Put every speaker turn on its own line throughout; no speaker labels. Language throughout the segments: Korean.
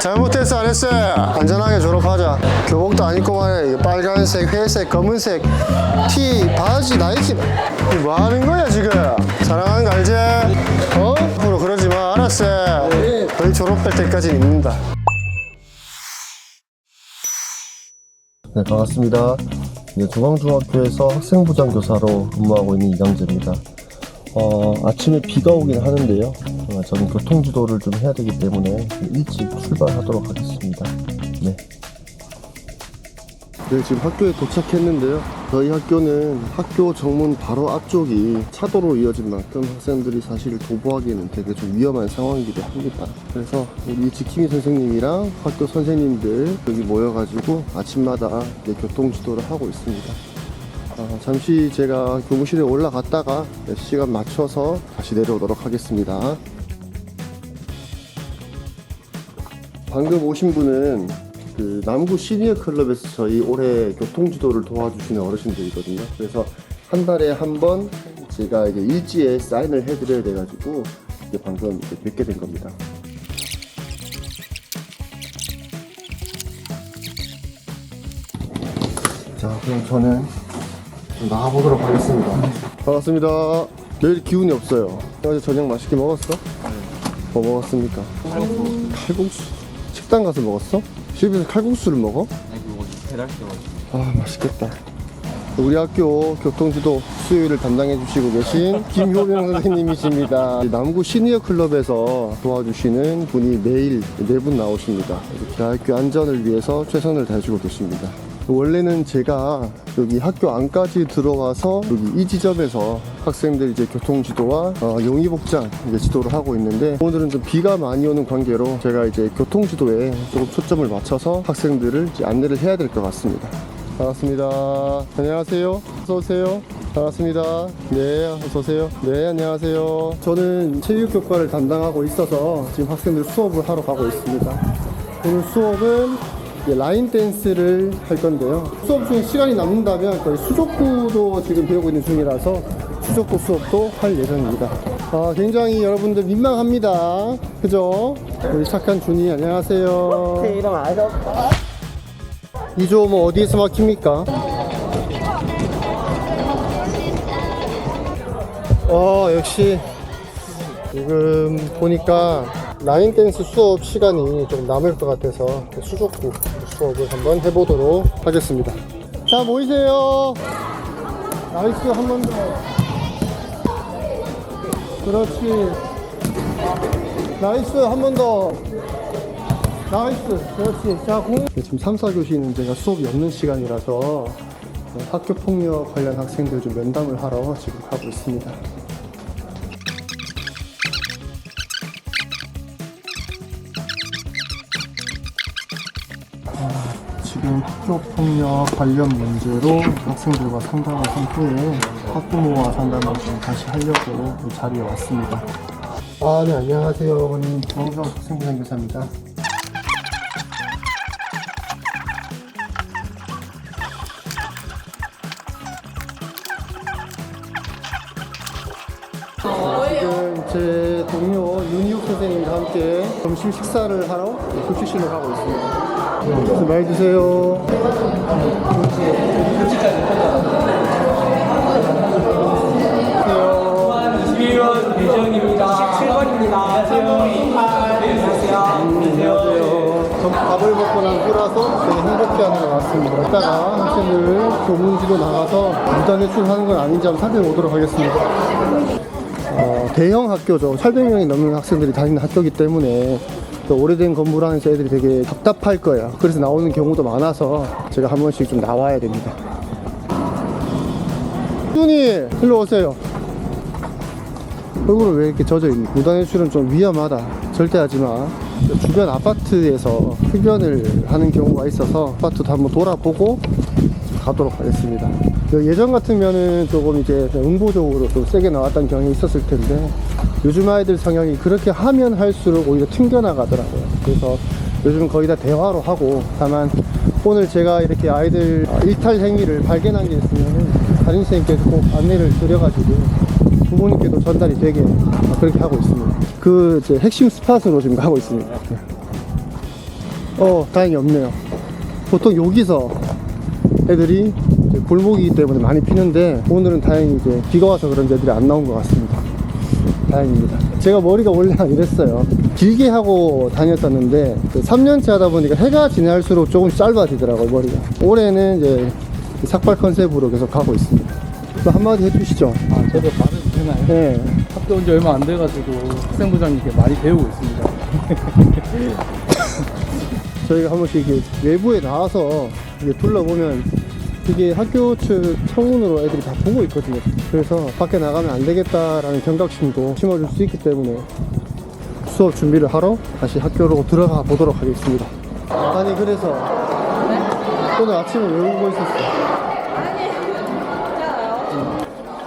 잘못했어 안 했어 안전하게 졸업하자 교복도 안 입고 이거 빨간색 회색 검은색 티 바지 나이키 뭐 하는 거야 지금 사랑하는 거 알지? 어? 앞으로 그러지 마 알았어 거의 졸업할 때까지 입는다
네, 반갑습니다. 네, 중앙중학교에서 학생부장 교사로 근무하고 있는 이강재입니다. 어, 아침에 비가 오긴 하는데요. 어, 저는 교통지도를 좀 해야 되기 때문에 일찍 출발하도록 하겠습니다. 네. 네, 지금 학교에 도착했는데요. 저희 학교는 학교 정문 바로 앞쪽이 차도로 이어진 만큼 학생들이 사실 도보하기에는 되게 좀 위험한 상황이기도 합니다. 그래서 우리 지킴이 선생님이랑 학교 선생님들 여기 모여가지고 아침마다 교통지도를 하고 있습니다. 아, 잠시 제가 교무실에 올라갔다가 시간 맞춰서 다시 내려오도록 하겠습니다. 방금 오신 분은 그 남구 시니어 클럽에서 저희 올해 교통 지도를 도와주시는 어르신들이거든요. 그래서 한 달에 한 번 제가 이제 일지에 사인을 해드려야 돼가지고 이제 방금 이제 뵙게 된 겁니다. 자, 그럼 저는 좀 나가보도록 하겠습니다. 반갑습니다. 내일 기운이 없어요. 어제 저녁 맛있게 먹었어? 뭐 먹었습니까? 칼국수. 식당 가서 먹었어? 집에서 칼국수를 먹어?
아니 그거 배달시켜가지고.
아 맛있겠다. 우리 학교 교통지도 수요일을 담당해 주시고 계신 김효명 선생님이십니다. 남구 시니어 클럽에서 도와주시는 분이 매일 네 분 나오십니다. 대학교 안전을 위해서 최선을 다해주고 계십니다 원래는 제가 여기 학교 안까지 들어와서 여기 이 지점에서 학생들 이제 교통 지도와 어, 용의 복장 이제 지도를 하고 있는데 오늘은 좀 비가 많이 오는 관계로 제가 이제 교통 지도에 조금 초점을 맞춰서 학생들을 안내를 해야 될 것 같습니다. 반갑습니다. 안녕하세요. 어서 오세요. 반갑습니다. 네, 어서 오세요. 네, 안녕하세요. 저는 체육 교과를 담당하고 있어서 지금 학생들 수업을 하러 가고 있습니다. 오늘 수업은 라인 댄스를 할 건데요. 수업 중에 시간이 남는다면 거의 수족구도 지금 배우고 있는 중이라서 수족구 수업도 할 예정입니다. 아, 굉장히 여러분들 민망합니다. 그죠? 우리 착한 준이 안녕하세요.
제 이름 아셔?
이조 뭐 어디에서 막힙니까? 어 역시 지금 보니까 라인 댄스 수업 시간이 좀 남을 것 같아서 수족구 수업을 한번 해보도록 하겠습니다. 자 모이세요. 나이스 한 번 더. 그렇지. 나이스 한 번 더. 나이스 그렇지 자 공... 지금 3, 4교시는 제가 수업이 없는 시간이라서 학교 폭력 관련 학생들 좀 면담을 하러 지금 가고 있습니다 지금 학교 폭력 관련 문제로 학생들과 상담을 한 후에 학부모와 상담을 좀 다시 하려고 이 자리에 왔습니다 아, 네, 안녕하세요. 저는 정우성 학생부장 교사입니다. 지금 제 동료 윤희욱 선생님과 함께 점심 식사를 하러 교실로 가고 있습니다. 네, 많이 드세요. 안녕하세요.
21번 배정입니다. 17번입니다. 안녕하세요. 안녕하세요.
안녕하세요. 전 밥을 먹고 난 후라서 되게 행복해하는 것 같습니다. 이따가 학생들 교문지도 나가서 무단 회출하는 건 아닌지 한번 살펴 보도록 하겠습니다. 어, 대형 학교죠. 800명이 넘는 학생들이 다니는 학교이기 때문에 또 오래된 건물 안에서 애들이 되게 답답할 거예요. 그래서 나오는 경우도 많아서 제가 한 번씩 좀 나와야 됩니다. 준이, 일로 오세요. 얼굴은 왜 이렇게 젖어 있니? 무단 회출은 좀 위험하다. 절대 하지 마. 주변 아파트에서 흡연을 하는 경우가 있어서 아파트도 한번 돌아보고 가도록 하겠습니다. 그 예전 같으면은 조금 이제 응보적으로 좀 세게 나왔던 경향이 있었을 텐데 요즘 아이들 성향이 그렇게 하면 할수록 오히려 튕겨나가더라고요. 그래서 요즘 거의 다 대화로 하고 다만 오늘 제가 이렇게 아이들 일탈 행위를 발견한 게 있으면은 담임 선생님께 꼭 안내를 드려가지고 부모님께도 전달이 되게 그렇게 하고 있습니다. 그 핵심 스팟으로 지금 가고 있습니다. 어, 다행히 없네요. 보통 여기서 애들이 골목이기 때문에 많이 피는데 오늘은 다행히 이제 비가 와서 그런지 애들이 안 나온 것 같습니다. 다행입니다. 제가 머리가 원래 안 이랬어요. 길게 하고 다녔었는데 3년째 하다 보니까 해가 지날수록 조금 짧아지더라고요 머리가. 올해는 이제 삭발 컨셉으로 계속 가고 있습니다. 또 한마디 해주시죠.
아, 저도 말해도 되나요?
네.
학교 온 지 얼마 안 돼가지고 학생부장님께 많이 배우고 있습니다.
저희가 한 번씩 이게 외부에 나와서 이게 둘러보면 이게 학교 측 창문으로 애들이 다 보고 있거든요. 그래서 밖에 나가면 안 되겠다라는 경각심도 심어줄 수 있기 때문에 수업 준비를 하러 다시 학교로 들어가 보도록 하겠습니다. 아니 그래서 오늘 아침에 외우고 있었어요.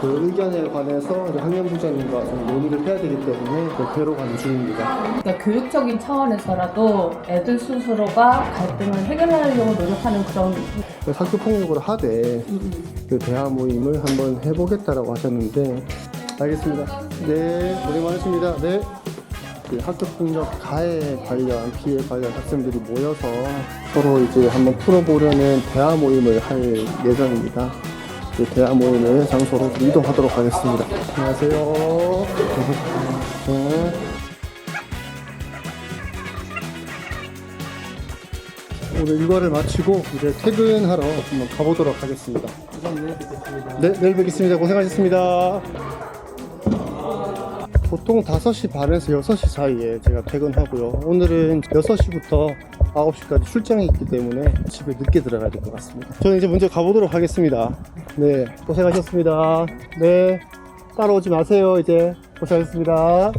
그 의견에 관해서 학년부장님과 좀 논의를 해야 되기 때문에 그 뵈러 가는 중입니다.
그러니까 교육적인 차원에서라도 애들 스스로가 갈등을 해결하려고 노력하는 그런
학교 폭력을 하되 그 대화 모임을 한번 해보겠다라고 하셨는데 알겠습니다. 네, 고생 많으십니다. 네. 그 학교 폭력 가해 관련 피해 관련 학생들이 모여서 서로 이제 한번 풀어보려는 대화 모임을 할 예정입니다. 그 대화 모임을 장소로 좀 이동하도록 하겠습니다. 안녕하세요. 네. 오늘 일과를 마치고 이제 퇴근하러 한번 가보도록 하겠습니다. 네, 내일 뵙겠습니다. 고생하셨습니다. 보통 5시 반에서 6시 사이에 제가 퇴근하고요. 오늘은 6시부터 9시까지 출장이 있기 때문에 집에 늦게 들어가야 될 것 같습니다. 저는 이제 먼저 가보도록 하겠습니다. 네, 고생하셨습니다. 네, 따라오지 마세요. 이제 고생하셨습니다.